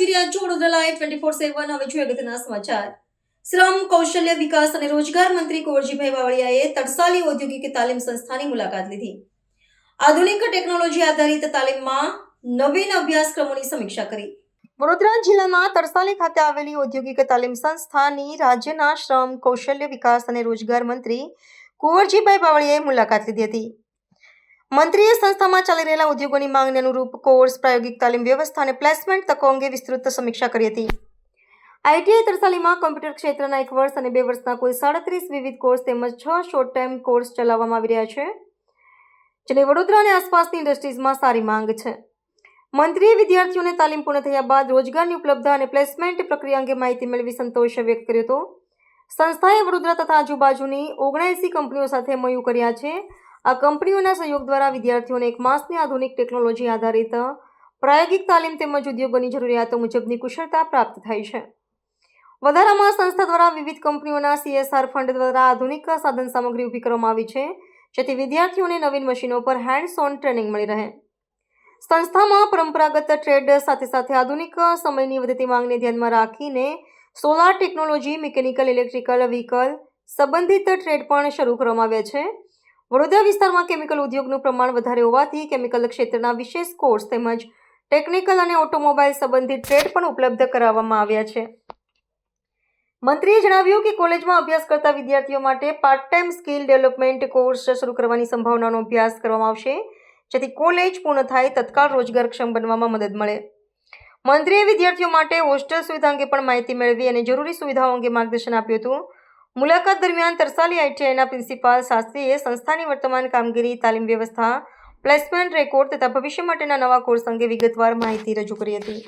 છો Vadodara live twenty four seven હવે જોઈએ અગત્યના સમાચાર. શ્રમ, કૌશલ્ય વિકાસ અને રોજગાર મંત્રી કુંવરજીભાઈ બાવળિયાએ તરસાલી ઔદ્યોગિક તાલીમ સંસ્થાની મુલાકાત લીધી. આધુનિક ટેકનોલોજી આધારિત તાલીમમાં નવીન અભ્યાસક્રમોની સમીક્ષા કરી. વડોદરા જિલ્લાના તરસાલી ખાતે આવેલી ઔદ્યોગિક તાલીમ સંસ્થાની રાજ્યના શ્રમ, કૌશલ્ય વિકાસ અને રોજગાર મંત્રી કુંવરજીભાઈ બાવળિયાએ મુલાકાત લીધી હતી. મંત્રીએ સંસ્થામાં ચાલી રહેલા ઉદ્યોગોની માંગને અનુરૂપ કોર્સ, પ્રાયોગિક તાલીમ વ્યવસ્થા અને પ્લેસમેન્ટ તકો અંગે વિસ્તૃત સમીક્ષા કરી હતી. આઈટીઆઈ તરસાલીમાં કોમ્પ્યુટર ક્ષેત્રના એક વર્ષ અને બે વર્ષના કુલ સાડત્રીસ વિવિધ કોર્સ તેમજ છ શોર્ટ ટાઈમ કોર્સ ચલાવવામાં આવી રહ્યા છે, જેની વડોદરા અને આસપાસની ઇન્ડસ્ટ્રીઝમાં સારી માંગ છે. મંત્રીએ વિદ્યાર્થીઓને તાલીમ પૂર્ણ થયા બાદ રોજગારની ઉપલબ્ધતા અને પ્લેસમેન્ટ પ્રક્રિયા અંગે માહિતી મેળવી સંતોષ વ્યક્ત કર્યો હતો. સંસ્થાએ વડોદરા તથા આજુબાજુની ઓગણએંસી કંપનીઓ સાથે મયું કર્યા છે. આ કંપનીઓના સહયોગ દ્વારા વિદ્યાર્થીઓને એક માસની આધુનિક ટેકનોલોજી આધારિત પ્રાયોગિક તાલીમ તેમજ ઉદ્યોગોની જરૂરિયાતો મુજબની કુશળતા પ્રાપ્ત થાય છે. વધારામાં સંસ્થા દ્વારા વિવિધ કંપનીઓના સીએસઆર ફંડ દ્વારા આધુનિક સાધન સામગ્રી ઊભી કરવામાં આવી છે, જેથી વિદ્યાર્થીઓને નવીન મશીનો પર હેન્ડ્સ ઓન ટ્રેનિંગ મળી રહે. સંસ્થામાં પરંપરાગત ટ્રેડ સાથે સાથે આધુનિક સમયની વધતી માંગને ધ્યાનમાં રાખીને solar technology mechanical electrical vehicle સંબંધિત ટ્રેડ પણ શરૂ કરવામાં આવ્યા છે. વડોદરા વિસ્તારમાં કેમિકલ ઉદ્યોગનું પ્રમાણ વધારે હોવાથી કેમિકલ ક્ષેત્રના વિશેષ કોર્સ તેમજ ટેકનિકલ અને ઓટોમોબાઈલ સંબંધિત ટ્રેડ પણ ઉપલબ્ધ કરાવવામાં આવ્યા છે. મંત્રીએ જણાવ્યું કે કોલેજમાં અભ્યાસ કરતા વિદ્યાર્થીઓ માટે part time skill development course શરૂ કરવાની સંભાવનાનો અભ્યાસ કરવામાં આવશે, જેથી કોલેજ પૂર્ણ થાય તત્કાળ રોજગારક્ષમ બનવામાં મદદ મળે. મંત્રીએ વિદ્યાર્થીઓ માટે હોસ્ટેલ સુવિધા અંગે પણ માહિતી મેળવી અને જરૂરી સુવિધાઓ અંગે માર્ગદર્શન આપ્યું હતું. મુલાકાત દરમિયાન તરસાલી આઈટીઆઈના પ્રિન્સિપાલ શાસ્ત્રીએ સંસ્થાની વર્તમાન કામગીરી, તાલીમ વ્યવસ્થા, પ્લેસમેન્ટ રેકોર્ડ તથા ભવિષ્ય માટેના નવા કોર્સ અંગે વિગતવાર માહિતી રજૂ કરી હતી.